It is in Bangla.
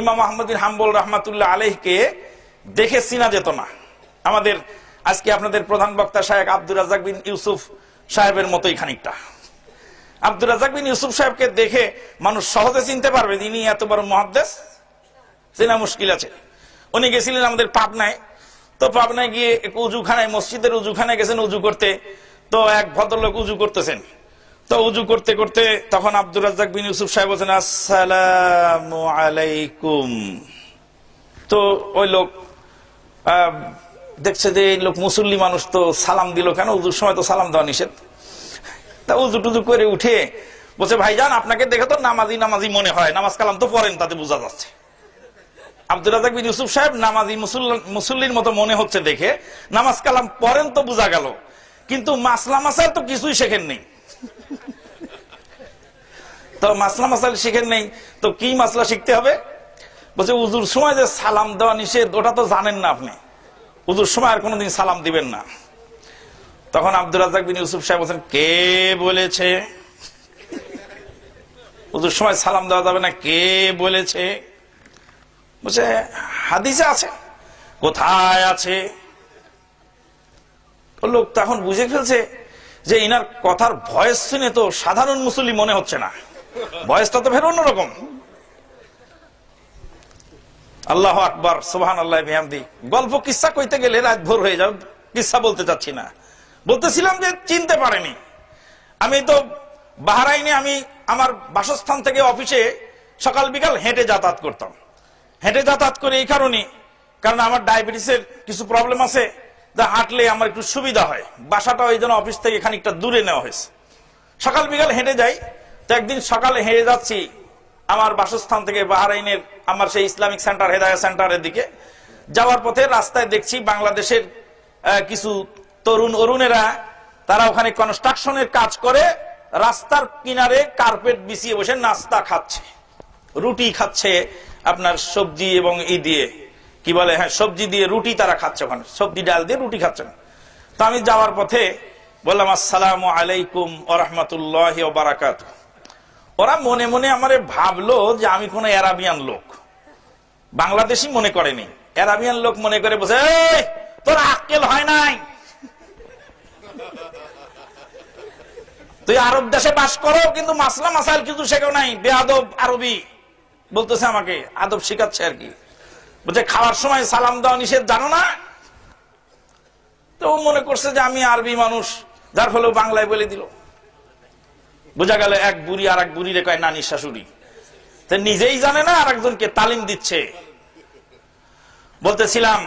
ইমাম আহমদিন হাম্বল রহমাতুল্লাহ আলহকে দেখে চিনা যেত না। আমাদের আজকে আপনাদের প্রধান বক্তা সাহেব আব্দুর রাজাক বিন ইউসুফ সাহেবের মতোই খানিকটা। আব্দুর রাজাক বিন ইউসুফ সাহেবকে দেখে মানুষ সহজে চিনতে পারবে তিনি এত বড় মহাদ্দেশ। চেনা মুশকিল আছে। উনি গেছিলেন আমাদের পাবনায়। তো পাবনায় গিয়ে উজুখানায়, মসজিদের উজুখানায় গেছেন উজু করতে। তো এক ভদ্রলোক উজু করতেছেন। তো উজু করতে করতে তখন আব্দুর রাজ্জাক বিন ইউসুফ সাহেব বলছেন, আসসালামু আলাইকুম। তো ওই লোক দেখছে যে এই লোক মুসল্লি মানুষ তো সালাম দিল কেন? উজুর সময় তো সালাম দেওয়া নিষেধ। তা উজু টুজু করে উঠে বলছে, ভাইজান, আপনাকে দেখে তো নামাজি নামাজি মনে হয়। নামাজ কালাম তো পড়েন, তাতে বোঝা যাচ্ছে। আব্দুল রাজাক বিন ইউসুফ সাহেব নামাজি মুসল্ল- মুসল্লির মতো মনে হচ্ছে দেখে, নামাজ কালাম পড়েন তো বোঝা গেল। কিন্তু মাসলা মাসাল তো কিছুই শেখেন নেই। তো মাসলা মাসাল শিখেন নেই। তো কি মাসলা শিখতে হবে? বলছে উজুর সময় যে সালাম দেওয়া নিষেধ, ওটা তো জানেন না আপনি। উজুর সময় আর কোনোদিন সালাম দিবেন না। তখন আব্দুল রাজাক বিন ইউসুফ সাহেব বলছেন, কে বলেছে? উজুর সময় সালাম দেওয়া যাবে না, কে বলেছে? বলছে, হাদিসে আছে। কোথায় আছে? লোক তখন বুঝে ফেলছে যে ইনার কথার ভয়েস শুনে তো সাধারণ মুসল্লি মনে হচ্ছে না। ভয়েসটা তো ফের অন্যরকম। আল্লাহ আকবর সোহান আল্লাহ গল্প, কিসা কইতে গেলে রাত ভোর হয়ে যাও, কিসা বলতে চাচ্ছি না। বলতেছিলাম যে চিনতে পারেনি। আমি তো বাহারাইনে আমি আমার বাসস্থান থেকে অফিসে সকাল বিকাল হেঁটে যাতায়াত করতাম। হেঁটে যাতায়াত করে এই কারণে কারণ আমার ডায়াবেটিসের কিছু প্রবলেম আছে। হাঁটলে আমার একটু সুবিধা হয়। বাসাটা ওই জন্য অফিস থেকে খানিকটা দূরে নেওয়া হয়েছে। সকাল বিকাল হেঁটে যাই, তো একদিন সকালে হেঁটে যাচ্ছি আমার বাসস্থান থেকে বাহারাইনের আমার সেই ইসলামিক সেন্টার হেদায়া সেন্টারের দিকে। যাওয়ার পথে রাস্তায় দেখছি বাংলাদেশের কিছু তরুণ অরুণেরা, তারা ওখানে কনস্ট্রাকশনের কাজ করে, রাস্তার কিনারে কার্পেট বিছিয়ে বসে নাস্তা খাচ্ছে। রুটি খাচ্ছে আপনার সবজি এবং ই দিয়ে। কি বলে হ্যাঁ সবজি দিয়ে রুটি তারা খাচ্ছে ওখানে। সবজি, ডাল দিয়ে রুটি খাচ্ছেন তো আমি যাওয়ার পথে বললাম, আসসালাম আলাইকুম ওরহমতুল্লাহ বারাকাত ওরা মনে মনে আমারে ভাবলো যে আমি কোন অ্যারাবিয়ান লোক। বাংলাদেশি মনে করেনি। অ্যারাবিয়ান লোক মনে করে বসে তোর আক্কেল হয় নাই? তুই আরব দেশে বাস করো, কিন্তু মাসলা মাসাইল কিছু শেখো নাই। বেআদব আরবি, বলতেছে আমাকে। আদব শিখাচ্ছে আর কি। বলছে, খাওয়ার সময় সালাম দেওয়া নিষেধ, জানো না? তো মনে করছে যে আমি আরবি মানুষ, যার ফলে বাংলায় বলে দিল। বোঝা গেল এক বুড়ি আর এক বুড়ি কয় নানি শাশুড়ি নিজেই জানে না আর একজনকে তালিম দিচ্ছে। বলতেছিলাম